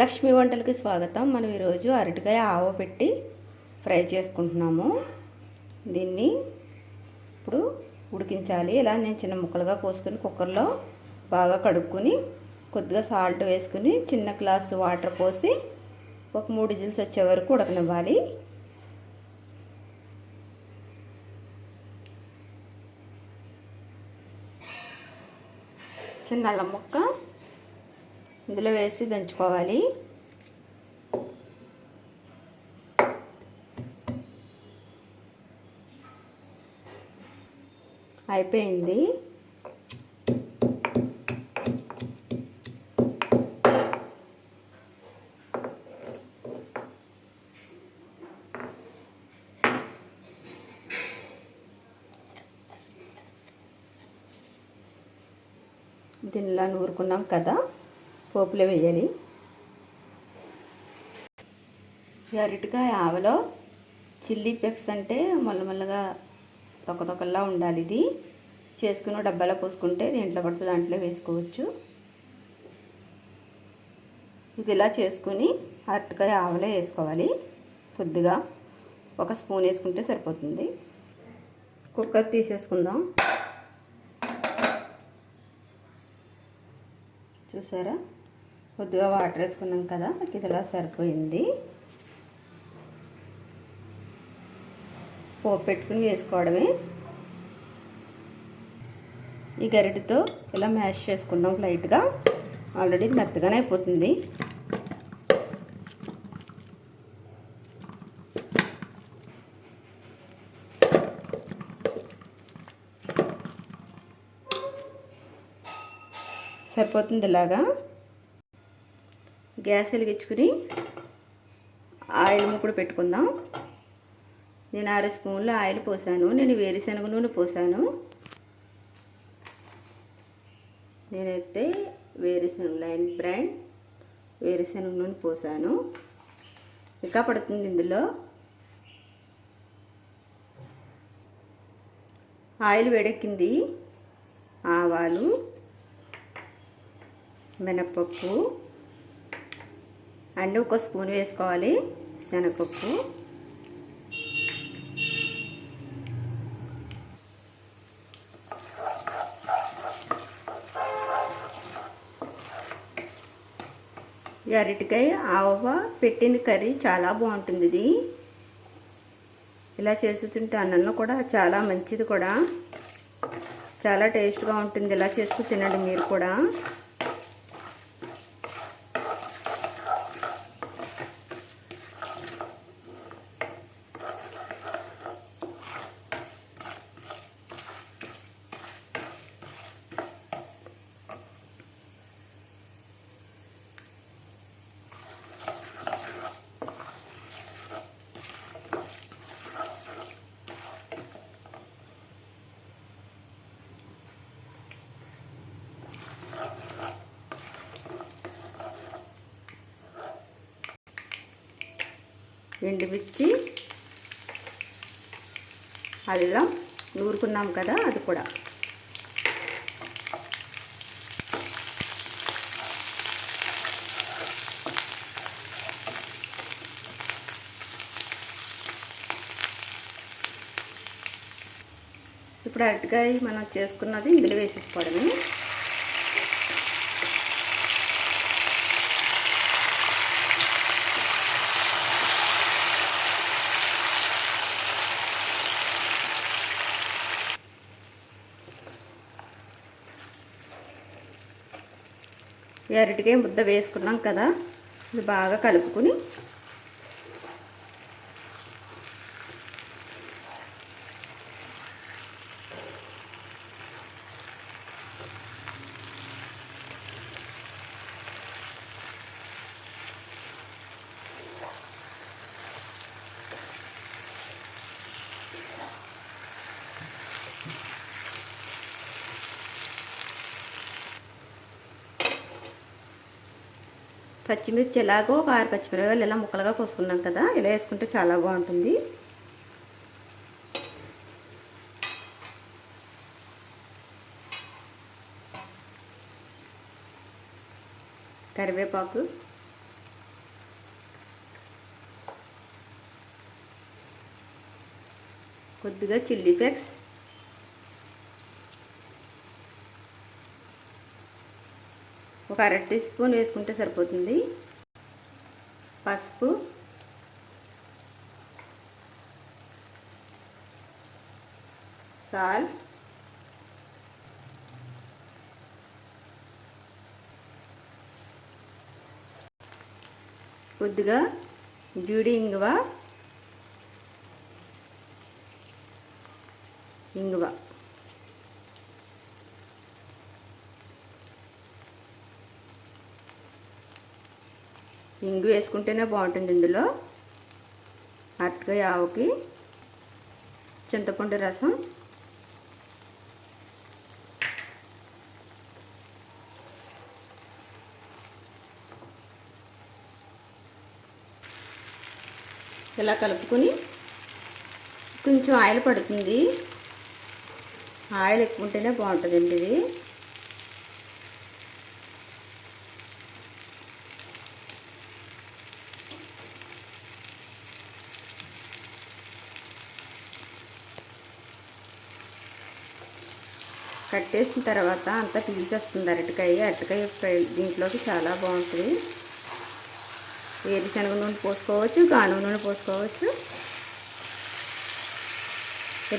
లక్ష్మీ వంటలకి స్వాగతం. మనం ఈరోజు అరటికాయ ఆవ పెట్టి ఫ్రై చేసుకుంటున్నాము. దీన్ని ఇప్పుడు ఉడికించాలి. ఇలా నేను చిన్న ముక్కలుగా కోసుకొని కుక్కర్లో బాగా కడుక్కొని కొద్దిగా సాల్ట్ వేసుకుని చిన్న గ్లాసు వాటర్ పోసి ఒక మూడు జిల్స్ వచ్చే వరకు ఉడకనివ్వాలి. చిన్న అల్లం ముక్క ఇందులో వేసి దంచుకోవాలి. అయిపోయింది. దీనిలా నూరుకున్నాం కదా. పోపులో వేయాలి అరటికాయ ఆవలో చిల్లీ పెక్స్ అంటే మల్లమల్లగా తొక్కతొక్కల్లా ఉండాలి ఇది. చేసుకున్న డబ్బాలో పోసుకుంటే దీంట్లో పడితే దాంట్లో వేసుకోవచ్చు. ఇది ఇలా చేసుకుని అరటికాయ ఆవలో వేసుకోవాలి. కొద్దిగా ఒక స్పూన్ వేసుకుంటే సరిపోతుంది. కుక్కర్ తీసేసుకుందాం. చూసారా? కొద్దిగా వాటర్ వేసుకున్నాం కదా ఇది ఇలా సరిపోయింది. పోపు పెట్టుకుని వేసుకోవడమే. ఈ గరిటతో ఇలా మ్యాష్ చేసుకున్నాం లైట్గా. ఆల్రెడీ మెత్తగానే అయిపోతుంది. సరిపోతుంది ఇలాగా. గ్యాస్ వెలిగించుకుని ఆయిల్ ముక్కుడు పెట్టుకుందాం. నేను ఆరు స్పూన్లు ఆయిల్ పోసాను. నేను వేరుశనగ నూనె పోసాను. నేనైతే వేరుశనగ లైన్ బ్రాండ్ వేరుశనగ నూనె పోసాను. ఇంకా పడుతుంది ఇందులో. ఆయిల్ వేడెక్కింది. ఆవాలు మినపప్పు అండ్ ఒక స్పూన్ వేసుకోవాలి శనగపప్పు. అరటికాయ ఆవ పెట్టిన కర్రీ చాలా బాగుంటుంది ఇది. ఇలా చేస్తుంటే తింటే అన్నంలో కూడా చాలా మంచిది కూడా. చాలా టేస్ట్గా ఉంటుంది. ఇలా చేసుకు తినండి మీరు కూడా. ఎండుమిర్చి అల్లం నూరుకున్నాం కదా అది కూడా. ఇప్పుడు అరటికాయ మనం చేసుకున్నది ఇందులో వేసేసుకోవడమే. ఈ అరటికాయ ముద్ద వేసుకున్నాం కదా ఇది బాగా కలుపుకుని పచ్చిమిర్చి ఎలాగో ఒక ఆరు పచ్చిమిరపకాయలు ఇలా ముక్కలుగా కోసుకున్నాం కదా ఇలా వేసుకుంటే చాలా బాగుంటుంది. కరివేపాకు. కొద్దిగా చిల్లీ ఫ్లేక్స్. ఒక అర టీ స్పూన్ వేసుకుంటే సరిపోతుంది. పసుపు. సాల్ట్. కొద్దిగా జీడి ఇంగువ. ఇంగువ. ఇంగు వేసుకుంటేనే బాగుంటుంది ఇందులో. అరటికాయ ఆవుకి. చింతపండు రసం. ఇలా కలుపుకొని కొంచెం ఆయిల్ పడుతుంది. ఆయిల్ ఎక్కువ ఉంటేనే బాగుంటుందండి ఇది. కట్టేసిన తర్వాత అంతా పీల్చేస్తుంది అరటికాయ. అరటికాయ ఫ్రై దీంట్లోకి చాలా బాగుంటుంది. వేరుశనగ నూనె పోసుకోవచ్చు గానుగ నూనె పోసుకోవచ్చు.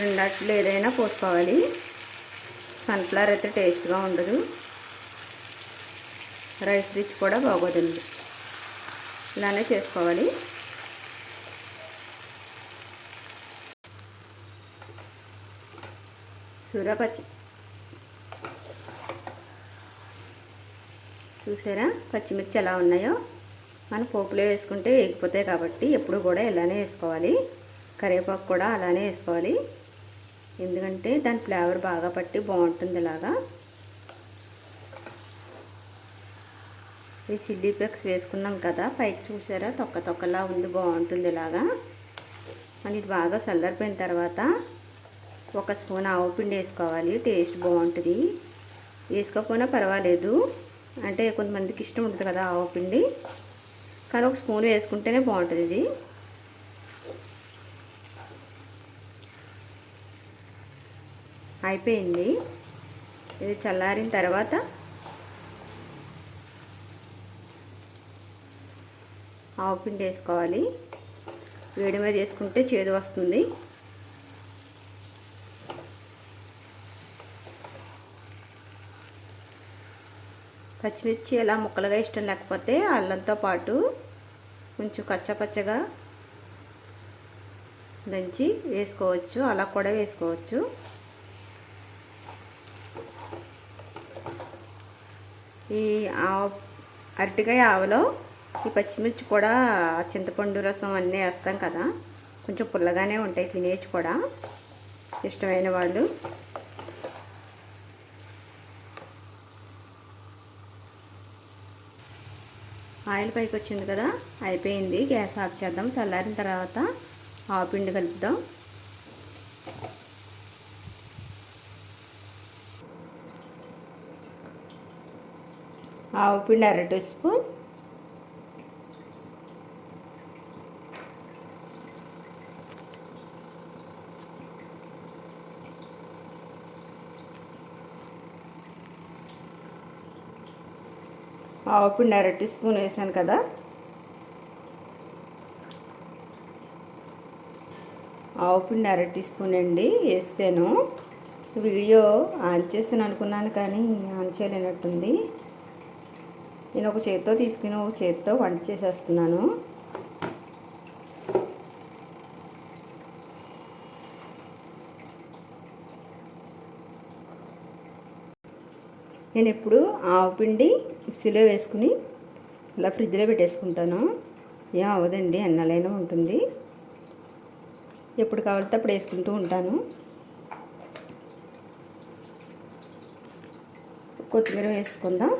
రెండట్లు ఏదైనా పోసుకోవాలి. సన్ఫ్లవర్ అయితే టేస్ట్గా ఉండదు. రైస్ రిచ్ కూడా బాగోదండి. ఇలానే చేసుకోవాలి. సూరపచ్చి చూసారా? పచ్చిమిర్చి ఎలా ఉన్నాయో? మన పోపులో వేసుకుంటే వేగిపోతాయి కాబట్టి ఎప్పుడు కూడా ఇలానే వేసుకోవాలి. కరివేపాకు కూడా అలానే వేసుకోవాలి. ఎందుకంటే దాని ఫ్లేవర్ బాగా పట్టి బాగుంటుంది ఇలాగా. ఈ చిల్లీ ఫ్లెక్స్ వేసుకున్నాం కదా పైకి చూసారా? తొక్క తొక్కలా ఉంది బాగుంటుంది ఇలాగా. అని ఇది బాగా చల్లారిపోయిన తర్వాత ఒక స్పూన్ ఆవు పిండి వేసుకోవాలి టేస్ట్ బాగుంటుంది. వేసుకోకపోయినా పర్వాలేదు. అంటే కొంతమందికి ఇష్టం ఉంటుంది కదా ఆవు పిండి. కానీ ఒక స్పూన్ వేసుకుంటేనే బాగుంటుంది ఇది. అయిపోయింది. ఇది చల్లారిన తర్వాత ఆవు పిండి వేసుకోవాలి. వేడి మీద వేసుకుంటే చేదు వస్తుంది. పచ్చిమిర్చి ఎలా ముక్కలుగా ఇష్టం లేకపోతే అల్లంతో పాటు కొంచెం కచ్చపచ్చగా దంచి వేసుకోవచ్చు. అలా కూడా వేసుకోవచ్చు. ఈ అరటికాయ ఆవలో ఈ పచ్చిమిర్చి కూడా చింతపండు రసం అన్నీ వేస్తాం కదా. కొంచెం పుల్లగానే ఉంటాయి తినేసి కూడా. ఇష్టమైన వాళ్ళు. ఆయిల్ పైకి వచ్చింది కదా అయిపోయింది. గ్యాస్ ఆఫ్ చేద్దాం. చల్లారిన తర్వాత ఆవు పిండి కలుపుదాం. ఆవు పిండి అర టీ స్పూన్ ఆవపిండి అర టీ స్పూన్ వేసాను కదా. ఆవు పిండి అర టీ స్పూన్ అండి వేసాను. వీడియో ఆన్ చేస్తాను అనుకున్నాను కానీ ఆన్ చేయలేనట్టుంది. నేను ఒక చేత్తో తీసుకుని ఒక చేత్తో వంట చేసేస్తున్నాను. నేను ఎప్పుడు ఆవు పిండి మిక్సీలో వేసుకుని ఇలా ఫ్రిడ్జ్లో పెట్టేసుకుంటాను. ఏం అవ్వదండి ఎన్నలైనా ఉంటుంది. ఎప్పుడు కావాలితే అప్పుడు వేసుకుంటూ ఉంటాను. కొత్తిమీర వేసుకుందాం.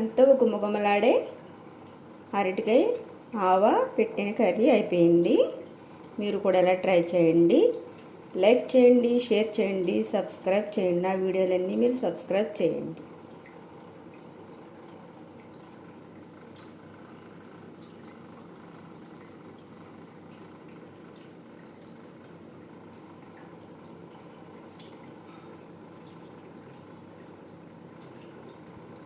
ఎంతో గుమ్మగుమ్మలాడే అరటికాయ ఆవ పెట్టిన కర్రీ అయిపోయింది. మీరు కూడా ఇలా ట్రై చేయండి. లైక్ చేయండి షేర్ చేయండి సబ్స్క్రైబ్ చేయండి. నా వీడియోలన్నీ మీరు సబ్స్క్రైబ్ చేయండి.